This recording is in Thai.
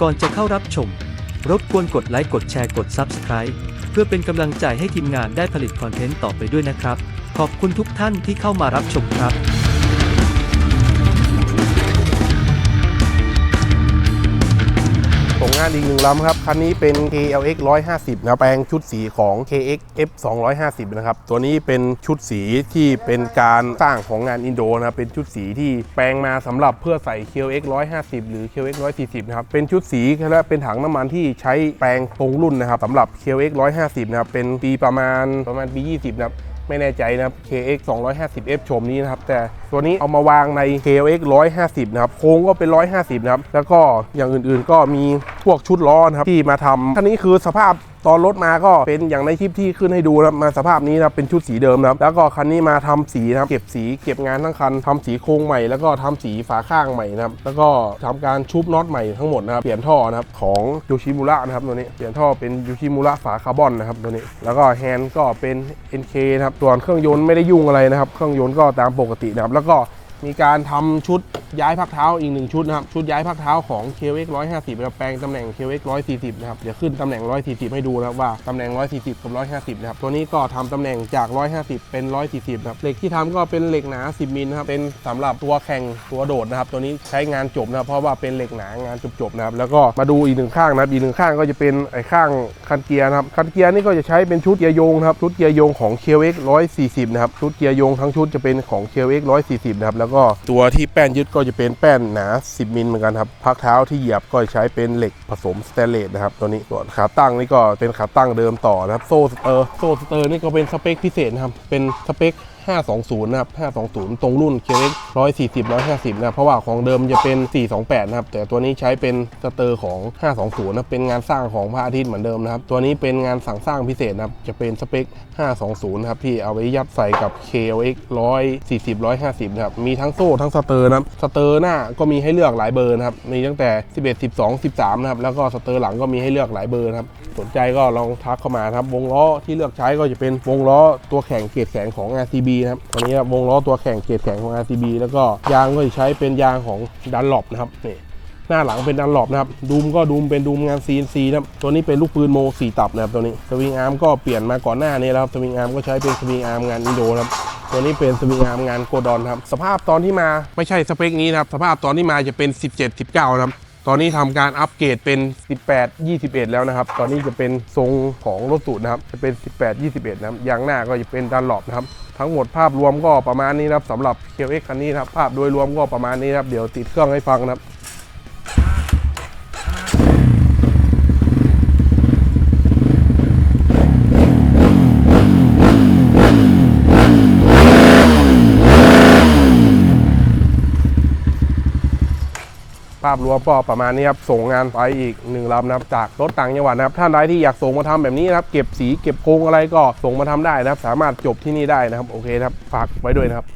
ก่อนจะเข้ารับชม รบกวนกดไลค์กดแชร์กด Subscribe เพื่อเป็นกำลังใจให้ทีมงานได้ผลิตคอนเทนต์ต่อไปด้วยนะครับ ขอบคุณทุกท่านที่เข้ามารับชมครับ งงานอีกหนึ่งลำครับ คันนี้เป็น KLX 150นะครับแปลงชุดสีของ KX F 250นะครับ ตัวนี้เป็นชุดสีที่เป็นการสร้างของงานอินโดนะครับเป็นชุดสีที่แปลงมาสำหรับเพื่อใส่ KLX 150 หรือ KLX 140นะครับ เป็นชุดสีและเป็นถังน้ำมันที่ใช้แปลงตรงรุ่นนะครับสำหรับ KLX 150นะครับ เป็นปีประมาณประมาณปี 20นะครับ ไม่แน่ใจนะครับ KX 250F ชมนี้นะครับ แต่ตัวนี้เอามาวางใน KX 150 นะครับ โค้งก็เป็น 150 นะครับ แล้วก็อย่างอื่นๆก็มีพวกชุดล้อนะครับที่มาทำคันนี้คือสภาพ ตอนรถมาก็เป็นอย่างในคลิปที่ขึ้นให้ดูนะมาสภาพนี้นะเป็นชุดสีเดิมนะแล้วก็คันนี้มาทำสีนะเก็บสีเก็บงานทั้งคันทำสีโครงใหม่ แล้วก็ทำสีฝาข้างใหม่นะครับแล้วก็ทำการชุบน็อตใหม่ทั้งหมดนะครับเปลี่ยนท่อนะครับของยูชิมูระนะครับตัวนี้เปลี่ยนท่อเป็นยูชิมูระฝาคาร์บอนนะครับตัวนี้ แล้วก็แฮนด์ก็เป็น NK นะครับส่วนเครื่องยนต์ไม่ได้ยุ่งอะไรนะครับ เครื่องยนต์ก็ตามปกตินะครับแล้วก็มีการทำชุด ย้ายพักเท้าอีกหนึ่งชุดนะครับ ชุดย้ายพักเท้าของ KX 150นะครับแปลงตำแหน่ง KX 140นะครับเดี๋ยวขึ้นตำแหน่ง 140 ให้ดูนะครับว่าตำแหน่ง 140 กับ 150 นะครับ ตัวนี้ก็ทำตำแหน่งจาก 150 เป็น 140 นะครับ เหล็กที่ทำก็เป็นเหล็กหนา 10 มิลนะครับ เป็นสำหรับตัวแข่งตัวโดดนะครับ ตัวนี้ใช้งานจบนะครับ เพราะว่าเป็นเหล็กหนางานจบๆนะครับ แล้วก็มาดูอีกหนึ่งข้างนะครับ อีกหนึ่งข้างก็จะเป็นไอ้ข้างคันเกียร์นะครับ คันเกียร์นี่ก็จะใช้เป็นชุดเกียร์โยงครับ ชุดเกียร์โยงของ KX 140 นะครับ ชุดเกียร์โยงทั้งชุดจะเป็นของ KX 140 นะครับ แล้วก็ตัวที่แป้นยึดก็จะเป็นแป้นหนา 10 มิลเหมือนกันครับพักเท้าที่เหยียบก็ใช้เป็นเหล็กผสมสเตนเลสนะครับตัวนี้ส่วนขาตั้งนี่ก็เป็นขาตั้งเดิมต่อนะครับโซ่สเตอร์โซ่สเตอร์นี่ก็เป็นสเปคพิเศษนะครับเป็นสเปค 520 นะครับ 520 ตรงรุ่น KX 140 150 นะครับ เพราะว่าของเดิมจะเป็น 428 นะครับ แต่ตัวนี้ใช้เป็นสเตอร์ของ 520 นะ เป็นงานสร้างของพระอาทิตย์เหมือนเดิมนะครับ ตัวนี้เป็นงานสั่งสร้างพิเศษนะครับ จะเป็นสเปค 520 นะครับที่เอาไว้ยัดใส่กับ KLX 140 150 นะครับ มีทั้งโซ่ทั้งสเตอร์นะครับ สเตอร์หน้าก็มีให้เลือกหลายเบอร์นะครับ มีตั้งแต่ 11 12 13 นะครับ แล้วก็สเตอร์หลังก็มีให้เลือกหลายเบอร์นะครับ สนใจก็ลองทักเข้ามาครับ วงล้อที่เลือกใช้ก็จะเป็นวงล้อตัวแข่งเกรดแข็งของ RCB นะครับตัวนี้วงล้อตัวแข่งเกรดแข็งของ RCB แล้วก็ยางก็ใช้เป็นยางของดันหลบนะครับนี่หน้าหลังเป็นดันหลบนะครับดูมก็ดูมเป็นดูมงาน CNC นะครับตัวนี้เป็นลูกปืนโม4ตับนะครับตัวนี้สวิงอาร์มก็เปลี่ยนมาก่อนหน้านี้แล้วครับสวิงอาร์มก็ใช้เป็นสวิงอาร์มงานอินโดนะครับตัวนี้เป็นสวิงอาร์มงานโกดอนครับสภาพตอนที่มาไม่ใช่สเปคนี้นะครับสภาพตอนที่มาจะเป็น 17 19นะครับ ตอนนี้ทำการอัปเกรดเป็น 18 21 แล้วนะครับ ตอนนี้จะเป็นทรงของรถสูตรนะครับ จะเป็น 18 21 นะครับ ยางหน้าก็จะเป็นดันหลบนะครับ ทั้งหมดภาพรวมก็ประมาณนี้นะครับสำหรับ KX คันนี้นะครับ ภาพโดยรวมก็ประมาณนี้นะครับ เดี๋ยวติดเครื่องให้ฟังนะครับ ภาพรวมก็ประมาณนี้ครับ ส่งงานไปอีกหนึ่งลำนะครับ จากรถต่างจังหวัดนะครับ ท่านใดที่อยากส่งมาทำแบบนี้นะครับ เก็บสีเก็บโครงอะไรก็ส่งมาทำได้นะครับ สามารถจบที่นี่ได้นะครับ โอเคครับ ฝากไว้ด้วยนะครับ